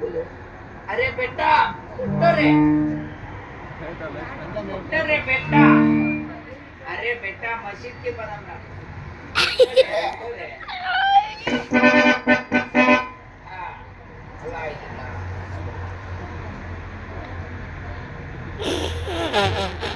बोलो। अरे बेटा उठो रे। उठो रे बेटा। अरे बेटा मस्जिद के बदम ना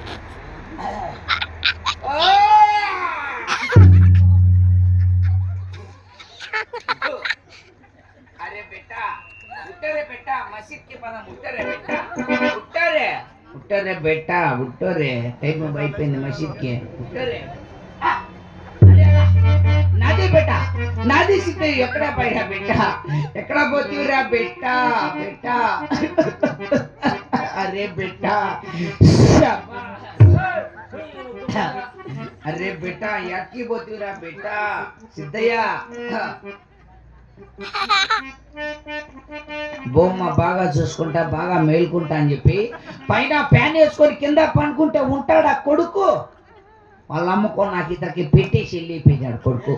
बेटा उठ रे టైం అయిపోయింది మసీద్కి ఉట్ట రే ఆ, అరే, నాది బెట్ట నాది సిద్ధ ఎక్కడ పైన బెట్ట ఎక్కడ పోతీవిరా బెట్ట బెట్ట అరే బెట్ట అరే బెట్ట యాకి పోతీవిరా బెట్ట సిద్ధయ్య బొమ్మ బాగా చూసుకుంటా బాగా మేల్కుంటా అని చెప్పి పైన ప్యాన్ వేసుకొని కింద పనుకుంటే ఉంటాడా కొడుకు? వాళ్ళ అమ్మకో నాకు ఇతనికి పెట్టేసి వెళ్ళిపోయినాడు కొడుకు.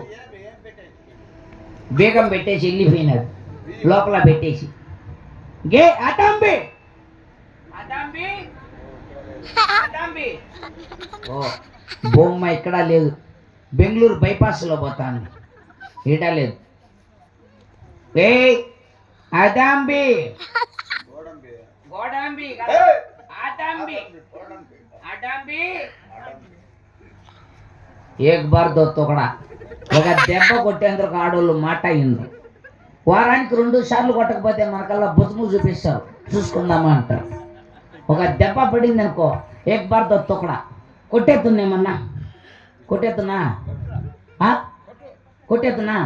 బేగం పెట్టేసి వెళ్ళిపోయినాడు. లోపల పెట్టేసి. గే అటాంబి! ఓ బొమ్మ ఎక్కడా లేదు. బెంగళూరు బైపాస్లో పోతాను ఈట లేదు. ఏ అదాంబి. గోడాంబి. కాదు. ఆదాంబి అడాంబి ఏక్ బార్ దో తొకడా ఒక దెబ్బ కొట్టేందుకు ఆడోళ్ళు మాట అయింది వారానికి రెండు సార్లు కొట్టకపోతే మనకల్లా బుతుము చూపిస్తారు. చూసుకుందామా అంటారు. ఒక దెబ్బ పడింది అనుకో ఏక్ బార్ దో తొకడా కొట్టేస్తుందేమన్నా కొట్టేస్తున్నా ఆ? కొట్టేస్తున్నా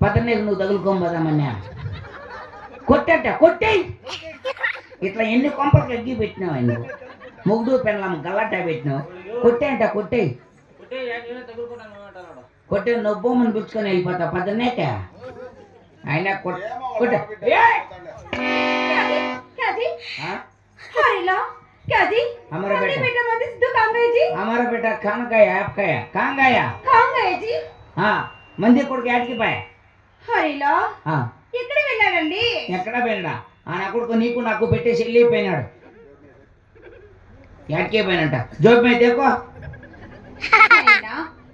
పద్దెనిమిది నువ్వు తగులుకోబోదామన్నా కొట్టేట కొట్టేయి ఇట్లా ఎన్ని కొంపలకు ఎగ్గి పెట్టినావు నువ్వు ముగ్గుడు పెళ్ళం గల్లాట పెట్టినావు కొట్టేంట కొట్టేయి కొట్టే నొబ్బోమని పిలుచుకొని వెళ్ళిపోతా పద్దనేట ఆయన కొట్ కొట్టే ఏయ్! क्या जी ఆ? अरे ला क्या जी हमारा अरे बेटा बेटा मत सिद्धू कहाँ गए जी हमारा बेटा खान गया आपका या कहाँ गया कहाँ गए जी हाँ మంది కొడుకు యాడికి పాయ అరే లా హరిలో? ఎక్కడ వెళ్ళాడండి? ఎక్కడ పోయినాడా? ఆ కొడుకు నీకు నాకు పెట్టేసి వెళ్ళిపోయినాడు ఎక్కే పోయినట్ట జోబ్ అయితే దేకో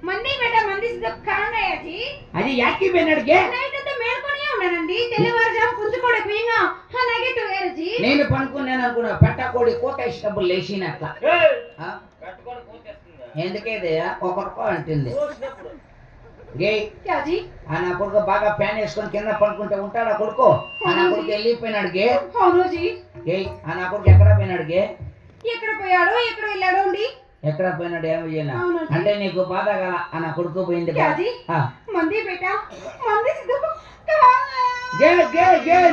మంది బేట మంది కారణాయాచి అది యాక్కి పోయినాడు నైట్ అంతా మేల్కొనే ఉన్నానండి. తెల్లవారుజాము పుంజుకోడే అలాగే నేను పనుకున్నాను అనుకున్నా పెట్టకోడి కోట డబ్బులు లేచినట్ల ఎందుకేదయ్యా ఒకరికో అంటుంది. ఆ నా కొడుకు బాగా ప్యాన్ వేసుకొని కింద పడుకుంటే ఉంటాడు ఆ కొడుకు ఆ వెళ్ళిపోయినాడు గే. ఆ నా కొడుకు ఎక్కడ పోయినాడు ఎక్కడ పోయాడు? ఎక్కడ వెళ్ళాడు ఎక్కడ పోయినాడు? ఏమో అంటే నీకు బాధ కదా ఆ కొడుకు పోయింది మంది పెట్టా? మంది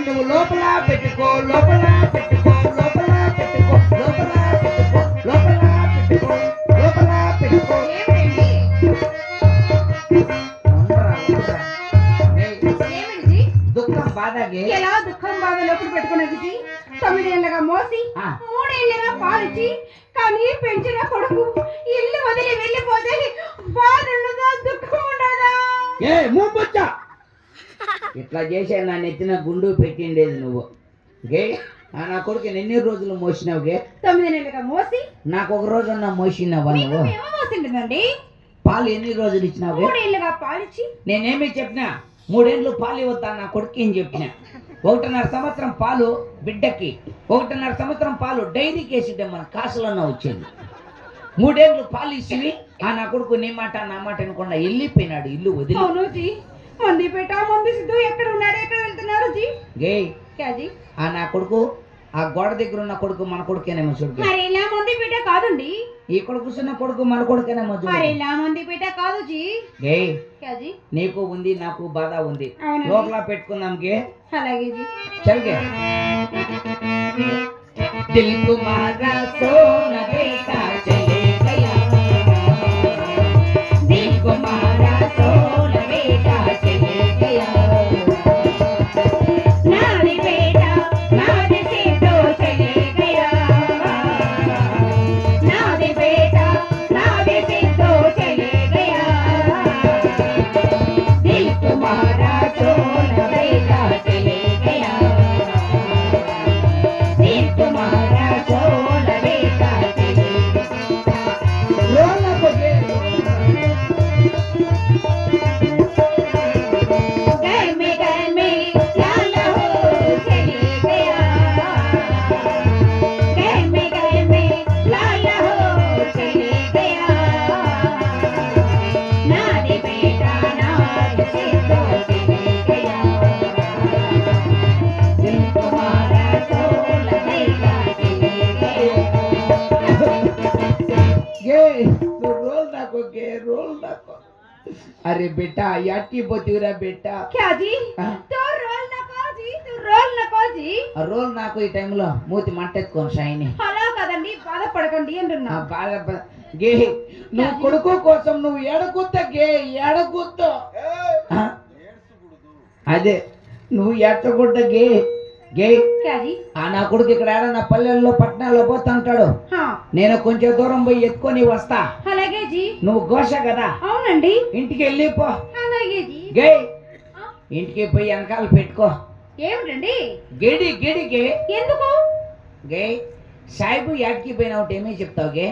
నువ్వు లోపల పెట్టుకో లోపల పెట్టుకో. ఎలా దుఃఖం బాధ లోపల పెట్టుకున్నది మోసి ఆ. మూడేళ్ళగా పాలిచ్చి కానీ పెంచిన కొడుకు ఇల్లు వదిలి వెళ్ళిపోతే బాధ ఉండదా దుఃఖం ఉండదా? ఏ మూపుచ్చా? ఇట్లా చేసే నా నెత్తిన గుండు పెట్టిండేది నువ్వు. నా కొడుకు ఎన్ని రోజులు మోసినావు గే? తొమ్మిది నెలలుగా మోసి నాకు ఒక రోజన్నా మోసినావా మీకు నువ్వు? ఏమో మోసిండదండి పాలు ఎన్ని రోజులు ఇచ్చినావు గే? మూడేళ్ళగా పాలిచ్చి నేనేమి చెప్పినా? మూడేళ్ళు పాలు ఇవ్వద్దా నా కొడుకు అని చెప్పిన. ఒకటిన్నర సంవత్సరం పాలు బిడ్డకి ఒకటిన్నర సంవత్సరం పాలు డైరీకి వేసింటే మన కాసులన్నా వచ్చేది. మూడేళ్ళు పాలు ఇచ్చివి ఆ నా కొడుకు నీ మాట నా మాట వినకుండా వెళ్ళిపోయినాడు ఇల్లు వదిలి. మంది పేట మంది సిద్ధు ఎక్కడ ఉన్నాడు ఎక్కడ వెళ్తున్నారు జీ? గే ఆ నా కొడుకు ఆ గోడ దగ్గర ఉన్న కొడుకు మన కొడుకేనేమో చూడు మరి ఇలా మంది పేట కాదండి ఈ కొడుకు చిన్న కొడుకు మన కొడుకేనేమో మరి చూడు ఇలా మంది పేట కాదు జీ గే క్యా జీ నీకు ఉంది నాకు బాధ ఉంది అవునండి లోపల పెట్టుకుందాం గే అలాగే జీ चल गए दिल तुम्हारा सोना బెట్ట ఎట్టి పోతివిరా బెట్ట क्या जी हाँ? तो रोल नको जी तो रोल नको जी ఆ రోల్ నాకు ఈ టైంలో మూతి మట్టెత్తుకోను షైని అలా కదండి బాధపడకండి అంటున్నా ఆ బాధ బ- గే నువ్వు కొడుకు కోసం నువ్వు ఎడకుత్త గే ఎడకుత్తో ఆ? అదే నువ్వు ఎట్టగుడ్డ గే ఆ నా కొడుకు ఇక్కడ నా పల్లెల్లో పట్టణాల్లో పోతుంటాడు నేను కొంచెం దూరం పోయి ఎత్తుకొని వస్తా. అలాగే జీ. నువ్వు ఘోష కదా? అవునండి. ఇంటికి వెళ్ళిపో అలాగే గే ఇంటికి పోయి వెనకాల పెట్టుకో. ఏమిటండి? గిడి గిడి ఎందుకు? గే సాయిబు యాడ్కి పోయిన ఒకటి ఏమీ చెప్తావు గే?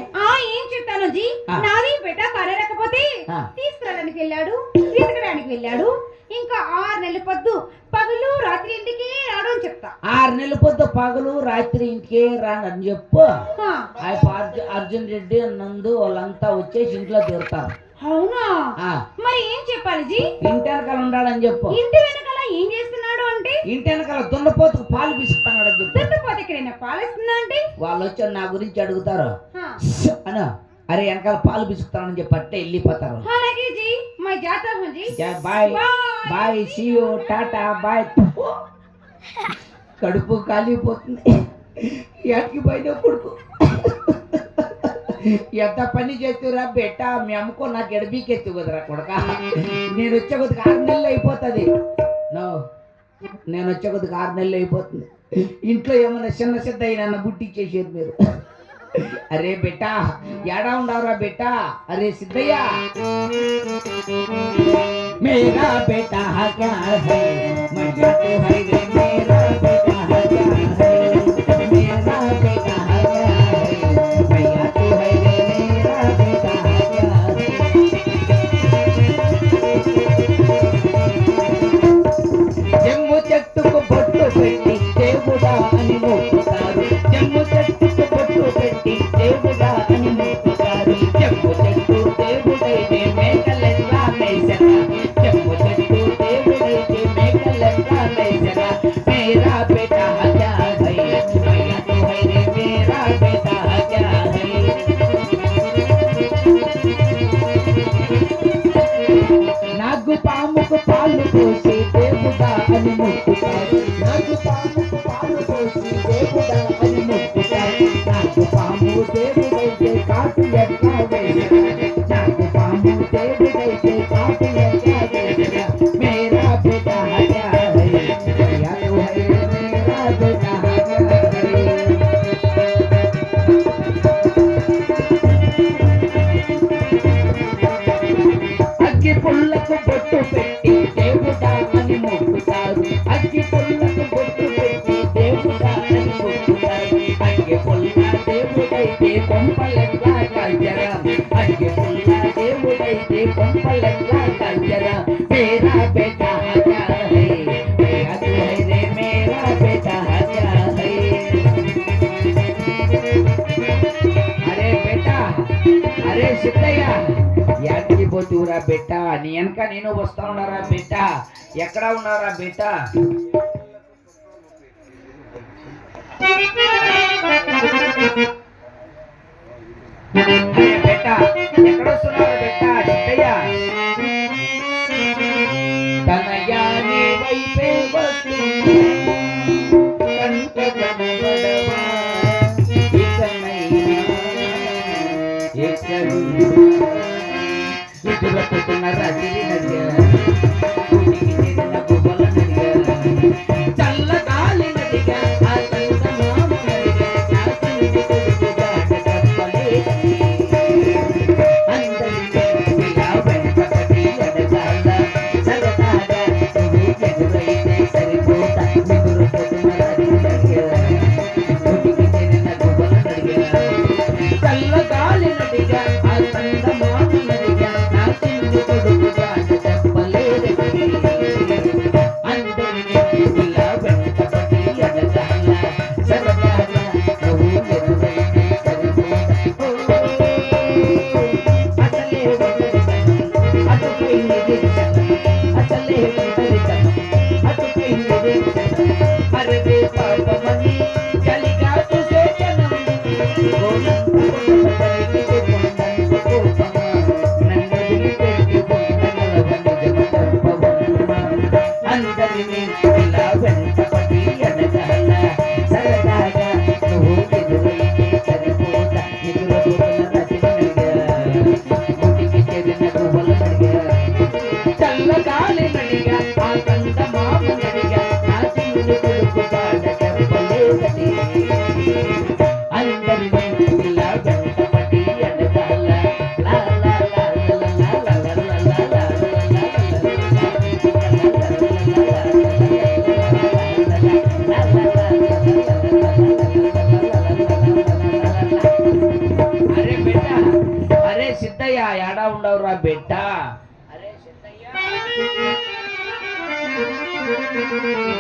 ఏం చెప్తాను జీ. నాది బిడ్డ పడలేకపోతే తీసుకురావడానికి వెళ్ళాడు తీసుకురావడానికి వెళ్ళాడు. ఇంకా ఆరు నెలల పొద్దు. రాత్రి ఇంటికి రావడం అని చెప్తా. ఆరు నెలల పొద్దు పగలు రాత్రి ఇంటికి రానని చెప్పు. అర్జున్ రెడ్డి నందు వాళ్ళంతా వచ్చేసి ఇంట్లో తీరుతారు అవునా? మరి ఏం చెప్పాలి జీ? ఇంటి వెనకాల ఉండాలని చెప్పు. ఇంటి వెనకాల ఏం చేస్తున్నాడు అంటే? ఇంటి వెనకాల దున్నపోతుకు పాలు పిసుకుతున్నాడని చెప్పు. దున్నపోతే ఎక్కడైనా పాలిస్తుందా అంటే? వాళ్ళు వచ్చి నా గురించి అడుగుతారు. అన. అరే వెనకాల పాలు పిసుకుతానని చెప్పి అట్టే వెళ్ళిపోతారు. అలాగే జీ G bye. Bye. Bye see you Tata bye. కడుపు కాలిపోతుంది. ఎక్కడికి పోయిన కొడుకు. ఎంత పని చేస్తురా బెట్ట మీ అమ్మకో నాకు ఎడబీకెత్తు కదరా కొడక. నేను వచ్చే కొద్దిగా ఆరు నెలలు అయిపోతుంది. నో నేను వచ్చే కొద్దిగా ఆరు నెలలు అయిపోతుంది. ఇంట్లో ఏమన్నా చిన్న సిద్ధ అయినా బుట్టిచ్చేసేది మీరు. अरे बेटा, याडा उंडावरा बेटा, अरे सिद्धैया। मेरा बेटा क्या है? मज़ा तो है रे मेरा। పాము దేవుడా అని మొక్కుతారు నాగు పాము దేవుడా దేవుడైతే కొంపలెట్లా కల్చరా అగ్గి దేవుడైతే మేరా బేటా హజా హై మేరా రే మేరా హజా హై అరే అరే సిద్ధయ్య యాడికి బిడ్డ నీ వెనక నేను వస్తా ఉన్నారా బిడ్డ ఎక్కడ ఉన్నారా బిడ్డ you. బిడ్డ ఎక్కడ ఉండవురా బిడ్డ? అరే